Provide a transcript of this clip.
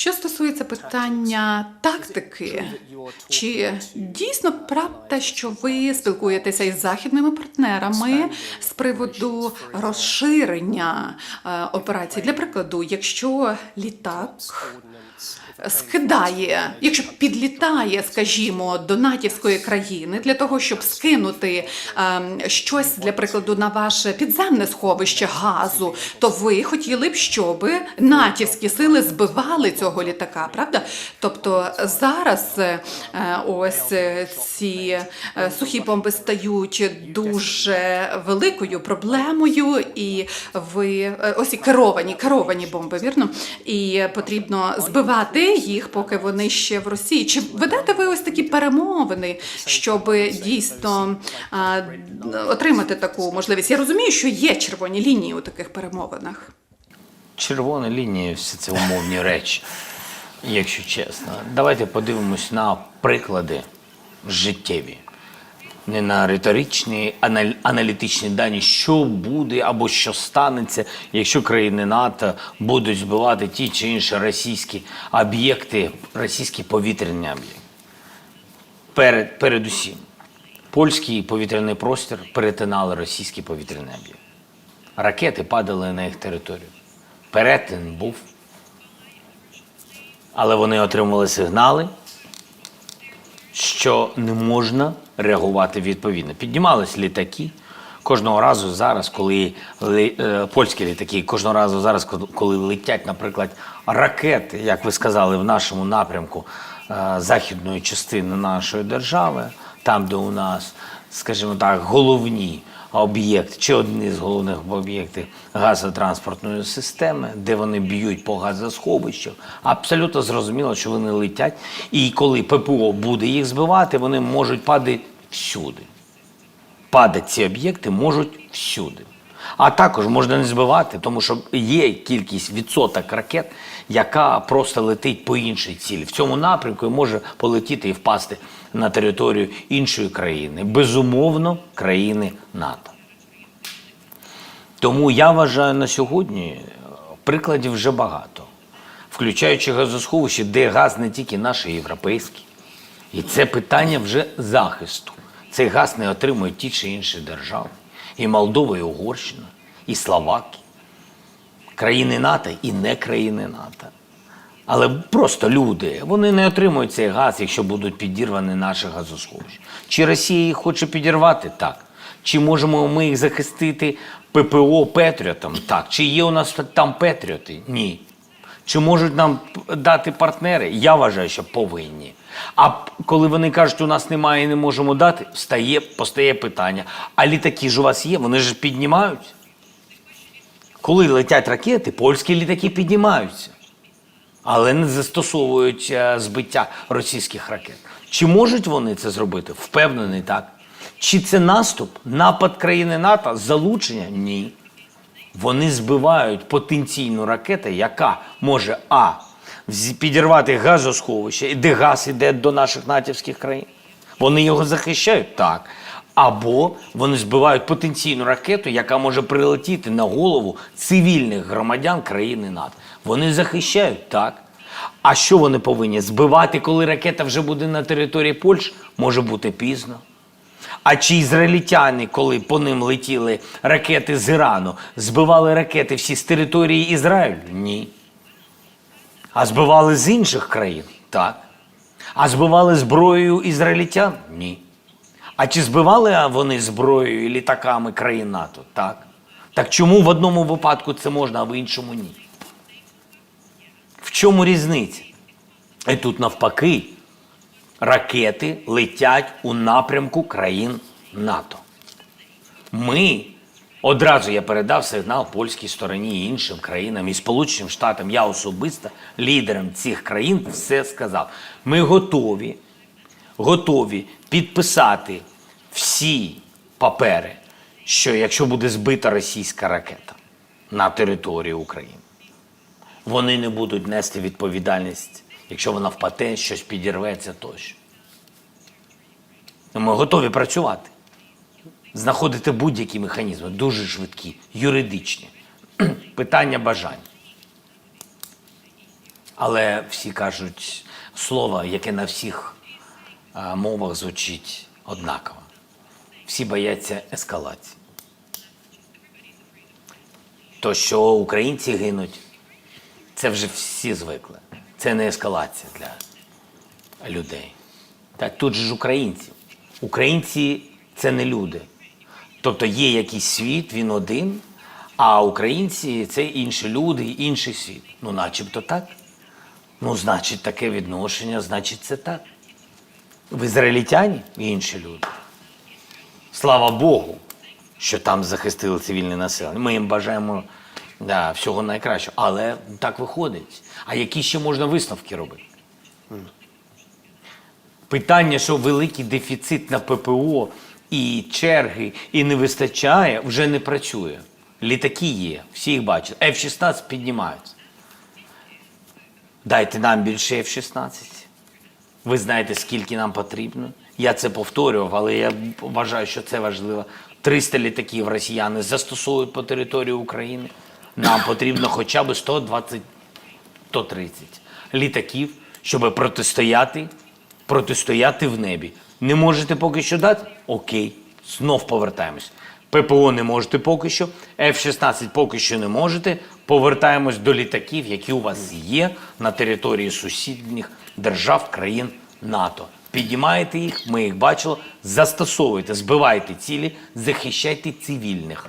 Що стосується питання тактики, чи дійсно правда, що ви спілкуєтеся із західними партнерами з приводу розширення е, операцій? Для прикладу, якщо літак скидає, якщо підлітає, скажімо, до натівської країни для того, щоб скинути ем, щось для прикладу на ваше підземне сховище газу, то ви хотіли б, щоб натівські сили збивали цього літака, правда? Тобто зараз е, ось е, ці е, сухі бомби стають дуже великою проблемою, і ви ось і керовані, керовані бомби, вірно? І потрібно збивати їх, поки вони ще в Росії. Чи ведете ви ось такі перемовини, щоб дійсно отримати таку можливість? Я розумію, що є червоні лінії у таких перемовинах. Червона лінія, все це умовні речі, якщо чесно. Давайте подивимось на приклади життєві, не на риторичні, аналітичні дані, що буде або що станеться, якщо країни НАТО будуть збивати ті чи інші російські об'єкти, російські повітряні об'єкти. Перед, передусім, польський повітряний простір перетинали російські повітряні об'єкти. Ракети падали на їх територію. Перетин був. Але вони отримали сигнали, що не можна реагувати відповідно. Піднімались літаки. Кожного разу зараз, коли е, польські літаки, кожного разу зараз, коли- летять, наприклад, ракети, як ви сказали, в нашому напрямку е, західної частини нашої держави, там, де у нас, скажімо так, головні об'єкти, чи одні з головних об'єктів газотранспортної системи, де вони б'ють по газосховищах, абсолютно зрозуміло, що вони летять. І коли ППО буде їх збивати, вони можуть падати всюди падати ці об'єкти можуть всюди. А також можна не збивати, тому що є кількість відсоток ракет, яка просто летить по іншій цілі. В цьому напрямку і може полетіти і впасти на територію іншої країни, безумовно, країни НАТО. Тому я вважаю на сьогодні е, прикладів вже багато, включаючи газосховище, де газ не тільки наш, а європейський. І це питання вже захисту. Цей газ не отримують ті чи інші держави. І Молдова, і Угорщина, і Словакія, країни НАТО і не країни НАТО. Але просто люди, вони не отримують цей газ, якщо будуть підірвані наші газосховища. Чи Росія їх хоче підірвати? Так. Чи можемо ми їх захистити ППО Петріотом? Так. Чи є у нас там Петріоти? Ні. Чи можуть нам дати партнери? Я вважаю, що повинні. А коли вони кажуть, у нас немає і не можемо дати, встає, постає питання: а літаки ж у вас є? Вони ж піднімають. Коли летять ракети, польські літаки піднімаються, але не застосовують е, збиття російських ракет. Чи можуть вони це зробити? Впевнений так. Чи це наступ, напад країни НАТО, залучення? Ні. Вони збивають потенційну ракету, яка може А. Підірвати газосховище, і де газ іде до наших натівських країн. Вони його захищають так. Або вони збивають потенційну ракету, яка може прилетіти на голову цивільних громадян країни НАТО. Вони захищають так. А що вони повинні? Збивати, коли ракета вже буде на території Польщі, може бути пізно. А чи ізраїльтяни, коли по ним летіли ракети з Ірану, збивали ракети всі з території Ізраїлю? Ні. А збивали з інших країн? Так. А збивали зброєю ізраїльтян? Ні. А чи збивали вони зброєю і літаками країн НАТО? Так. Так чому в одному випадку це можна, а в іншому ні? В чому різниця? І тут навпаки, ракети летять у напрямку країн НАТО. Ми одразу я передав сигнал польській стороні і іншим країнам і Сполученим Штатам. Я особисто лідерам цих країн все сказав. Ми готові, готові підписати всі папери, що якщо буде збита російська ракета на території України, вони не будуть нести відповідальність, якщо вона впаде, щось підірветься тощо. Ми готові працювати, знаходити будь-які механізми, дуже швидкі, юридичні. Питання бажань. Але всі кажуть слово, яке на всіх мовах звучить однаково. Всі бояться ескалації. То, що українці гинуть, це вже всі звикли. Це не ескалація для людей. Та тут же ж українці. Українці це не люди. Тобто є якийсь світ, він один, а українці це інші люди, інший світ. Ну, начебто так. Ну, значить, таке відношення, значить, це так. В ізраїльтяні інші люди. Слава Богу, що там захистили цивільне населення. Ми їм бажаємо да, всього найкращого. Але так виходить. А які ще можна висновки робити? Питання, що великий дефіцит на ППО і черги, і не вистачає, вже не працює. Літаки є, всі їх бачать. F-16 піднімаються. Дайте нам більше F-16. Ви знаєте, скільки нам потрібно. Я це повторював, але я вважаю, що це важливо. 300 літаків росіяни застосовують по території України. Нам потрібно хоча б 120 130 літаків, щоб протистояти, протистояти в небі. Не можете поки що дати? Окей, знов повертаємось. ППО не можете поки що, F-16 поки що не можете. Повертаємось до літаків, які у вас є на території сусідніх держав, країн НАТО. Піднімаєте їх, ми їх бачили, застосовуйте, збивайте цілі, захищайте цивільних.